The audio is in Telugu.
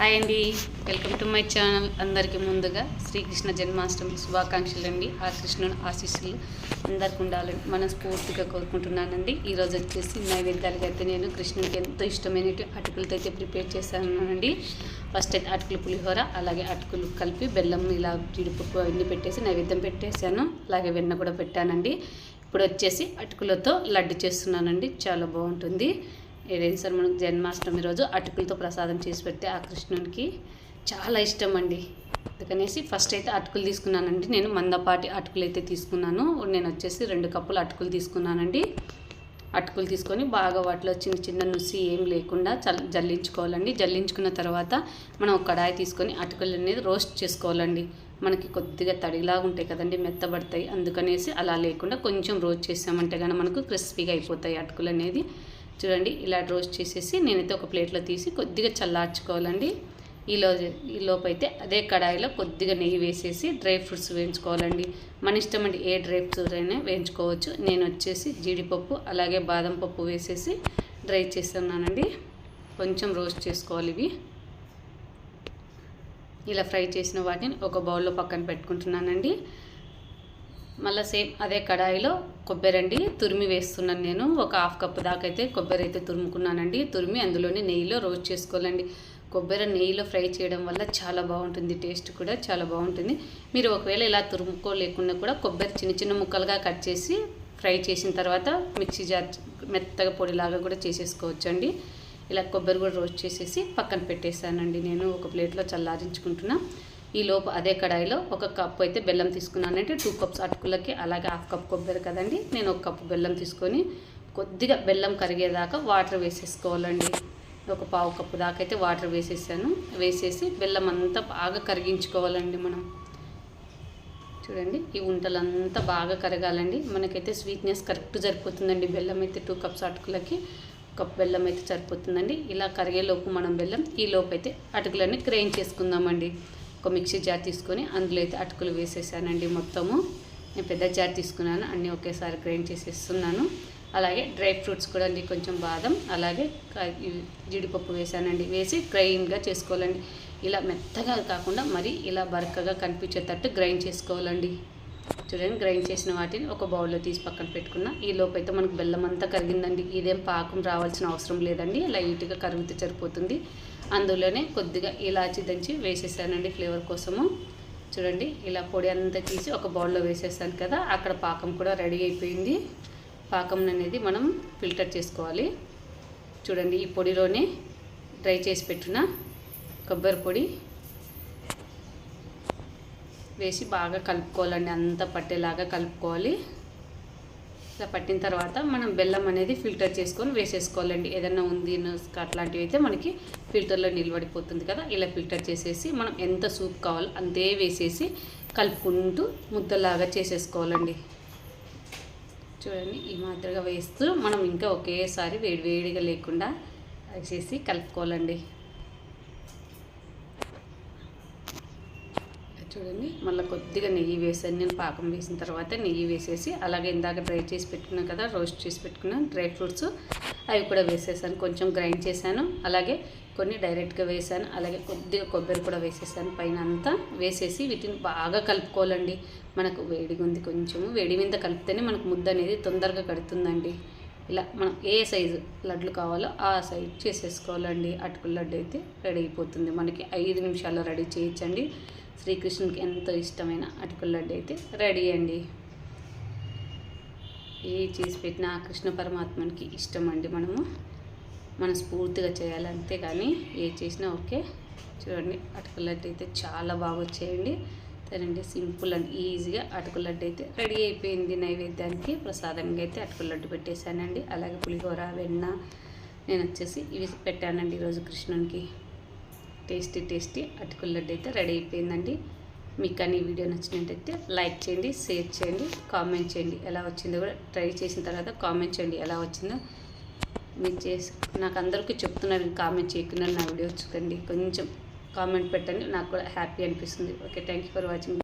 హాయ్ అండి వెల్కమ్ టు మై ఛానల్. అందరికీ ముందుగా శ్రీకృష్ణ జన్మాష్టమి శుభాకాంక్షలు అండి ఆ కృష్ణుని ఆశీస్సులు అందరికి ఉండాలని మనస్ఫూర్తిగా కోరుకుంటున్నానండి. ఈరోజు వచ్చేసి నైవేద్యాలకి అయితే నేను కృష్ణునికి ఎంతో ఇష్టమైనటువంటి అటుకులతో అయితే ప్రిపేర్ చేశానండి. ఫస్ట్ అయితే అటుకులు పులిహోర అలాగే అటుకులు కలిపి బెల్లం ఇలా జీడిపప్పు అవన్నీ పెట్టేసి నైవేద్యం పెట్టేశాను. అలాగే వెన్న కూడా పెట్టానండి. ఇప్పుడు వచ్చేసి అటుకులతో లడ్డు చేస్తున్నానండి. చాలా బాగుంటుంది. ఏదైనా సరే మనకు జన్మాష్టమి రోజు అటుకులతో ప్రసాదం చేసి పెడితే ఆ కృష్ణునికి చాలా ఇష్టం అండి అందుకనేసి ఫస్ట్ అయితే అటుకులు తీసుకున్నానండి. నేను మందపాటి అటుకులు అయితే తీసుకున్నాను. నేను వచ్చేసి రెండు కప్పులు అటుకులు తీసుకున్నానండి. అటుకులు తీసుకొని బాగా వాటిలో చిన్న చిన్న నుసి ఏం లేకుండా చల్ జల్లించుకోవాలండి. జల్లించుకున్న తర్వాత మనం ఒక కడాయి తీసుకొని అటుకులు అనేది రోస్ట్ చేసుకోవాలండి. మనకి కొద్దిగా తడిలాగా ఉంటాయి కదండి మెత్తబడతాయి. అందుకనేసి అలా లేకుండా కొంచెం రోస్ట్ చేసామంటే కానీ మనకు క్రిస్పీగా అయిపోతాయి అటుకులు అనేది. చూడండి ఇలా రోస్ట్ చేసేసి నేనైతే ఒక ప్లేట్లో తీసి కొద్దిగా చల్లార్చుకోవాలండి. ఈలో ఈ లోపైతే అదే కడాయిలో కొద్దిగా నెయ్యి వేసేసి డ్రై ఫ్రూట్స్ వేయించుకోవాలండి. మన ఇష్టం అండి ఏ డ్రై ఫ్రూట్స్ అయినా వేయించుకోవచ్చు. నేను వచ్చేసి జీడిపప్పు అలాగే బాదం పప్పు వేసేసి డ్రై చేస్తున్నానండి. కొంచెం రోస్ట్ చేసుకోవాలి ఇవి. ఇలా ఫ్రై చేసిన వాటిని ఒక బౌల్లో పక్కన పెట్టుకుంటున్నానండి. మళ్ళీ సేమ్ అదే కడాయిలో కొబ్బరి అండి తురిమి వేస్తున్నాను నేను. ఒక హాఫ్ కప్ దాకా అయితే కొబ్బరి అయితే తురుముకున్నానండి. తురిమి అందులోనే నెయ్యిలో రోస్ట్ చేసుకోవాలండి. కొబ్బరి నెయ్యిలో ఫ్రై చేయడం వల్ల చాలా బాగుంటుంది టేస్ట్ కూడా చాలా బాగుంటుంది. మీరు ఒకవేళ ఇలా తురుముకోలేకుండా కూడా కొబ్బరి చిన్న చిన్న ముక్కలుగా కట్ చేసి ఫ్రై చేసిన తర్వాత మిక్సీ జార్ మెత్తగా పొడిలాగా కూడా చేసేసుకోవచ్చు అండి ఇలా కొబ్బరి కూడా రోస్ట్ చేసేసి పక్కన పెట్టేశానండి నేను. ఒక ప్లేట్లో చల్లారించుకుంటున్నాను ఈ అదే కడాయిలో ఒక కప్పు అయితే బెల్లం తీసుకున్నానంటే టూ కప్స్ అటుకులకి అలాగే హాఫ్ కప్ కొబ్బరి కదండి నేను ఒక కప్పు బెల్లం తీసుకొని కొద్దిగా బెల్లం కరిగేదాకా వాటర్ వేసేసుకోవాలండి. ఒక పావు కప్పు దాకా అయితే వాటర్ వేసేసాను. వేసేసి బెల్లం అంతా బాగా కరిగించుకోవాలండి మనం. చూడండి ఈ ఉంటలంతా బాగా కరగాలండి. మనకైతే స్వీట్నెస్ కరెక్ట్ సరిపోతుందండి. బెల్లం అయితే టూ కప్స్ అటుకులకి కప్ బెల్లం అయితే సరిపోతుందండి. ఇలా కరిగేలోపు మనం బెల్లం ఈ లోపు అయితే అటుకులన్నీ గ్రైండ్ చేసుకుందామండి. ఒక మిక్సీ జార్ తీసుకొని అందులో అయితే అటుకులు వేసేసానండి మొత్తము. నేను పెద్ద జార్ తీసుకున్నాను అన్నీ ఒకేసారి గ్రైండ్ చేసేస్తున్నాను. అలాగే డ్రై ఫ్రూట్స్ కూడా అండి కొంచెం బాదం అలాగే జీడిపప్పు వేసానండి. వేసి గ్రైండ్గా చేసుకోవాలండి. ఇలా మెత్తగా కాకుండా మరి ఇలా బరకగా కనిపించేటట్టు గ్రైండ్ చేసుకోవాలండి. చూడండి గ్రైండ్ చేసిన వాటిని ఒక బౌల్లో తీసి పక్కన పెట్టుకున్న. ఈ లోపైతే మనకు బెల్లం అంతా కరిగిందండి. ఇదేం పాకం రావాల్సిన అవసరం లేదండి. లైట్గా కరిగితే సరిపోతుంది. అందులోనే కొద్దిగా ఇలాచి దంచి వేసేసానండి ఫ్లేవర్ కోసము. చూడండి ఇలా పొడి అంతా తీసి ఒక బౌల్లో వేసేసాను కదా అక్కడ పాకం కూడా రెడీ అయిపోయింది. పాకం అనేది మనం ఫిల్టర్ చేసుకోవాలి. చూడండి ఈ పొడిలోనే డ్రై చేసి పెట్టిన కొబ్బరి పొడి వేసి బాగా కలుపుకోవాలండి అంతా పట్టేలాగా కలుపుకోవాలి. ఇలా పట్టిన తర్వాత మనం బెల్లం అనేది ఫిల్టర్ చేసుకొని వేసేసుకోవాలండి. ఏదైనా ఉంది అట్లాంటివి అయితే మనకి ఫిల్టర్లో నిలబడిపోతుంది కదా ఇలా ఫిల్టర్ చేసేసి మనం ఎంత సూప్ కావాలో అంతే వేసేసి కలుపుకుంటూ ముద్దలాగా చేసేసుకోవాలండి. చూడండి ఈ మాదిరిగా వేస్తూ మనం ఇంకా ఒకేసారి వేడి వేడిగా లేకుండా వేసేసి కలుపుకోవాలండి. చూడండి. మళ్ళీ కొద్దిగా నెయ్యి వేసాను. నేను పాకం వేసిన తర్వాత నెయ్యి వేసేసి అలాగే ఇందాక డ్రై చేసి పెట్టుకున్నాను కదా రోస్ట్ చేసి పెట్టుకున్నాను. డ్రై ఫ్రూట్స్ అవి కూడా వేసేసాను. కొంచెం గ్రైండ్ చేశాను. అలాగే కొన్ని డైరెక్ట్గా వేసాను అలాగే కొద్దిగా కొబ్బరి కూడా వేసేసాను పైన అంతా. వేసేసి వీటిని బాగా కలుపుకోవాలండి. మనకు వేడిగా ఉంది కొంచెము. వేడి మీద కలిపితేనే మనకు ముద్ద అనేది తొందరగా కడుతుందండి. ఇలా మనం ఏ సైజు లడ్లు కావాలో ఆ సైజు చేసేసుకోవాలండి. అటుకుల లడ్డు అయితే రెడీ అయిపోతుంది. మనకి ఐదు నిమిషాల్లో రెడీ చేయొచ్చండి. శ్రీకృష్ణునికి ఎంతో ఇష్టమైన అటుకుల లడ్డు అయితే రెడీ అండి. ఏ చేసి పెట్టినా కృష్ణ పరమాత్మనికి ఇష్టం అండి మనము. మనస్ఫూర్తిగా చేయాలి అంతే కానీ ఏ చేసినా ఓకే. చూడండి అటుకుల లడ్డు అయితే చాలా బాగా వచ్చేయండి. సరేండి సింపుల్ అండ్ ఈజీగా అటుకుల లడ్డు అయితే రెడీ అయిపోయింది నైవేద్యానికి. ప్రసాదంగా అయితే అటుకుల లడ్డు పెట్టేశానండి. అలాగే పులిహోర వెన్న నేను వచ్చేసి ఇవి పెట్టానండి ఈరోజు కృష్ణునికి. టేస్టీ టేస్టీ అటుకుల లడ్డు అయితే రెడీ అయిపోయిందండి. మీకు కానీ వీడియో నచ్చినట్టయితే లైక్ చేయండి షేర్ చేయండి కామెంట్ చేయండి. ఎలా వచ్చిందో కూడా ట్రై చేసిన తర్వాత కామెంట్ చేయండి ఎలా వచ్చిందో. మీరు చేసి నాకు అందరికీ చెప్తున్నారు కామెంట్ చేయకుండా నా వీడియో చూడండి. కొంచెం కామెంట్ పెట్టండి నాకు కూడా హ్యాపీ అనిపిస్తుంది. Okay thank you for watching.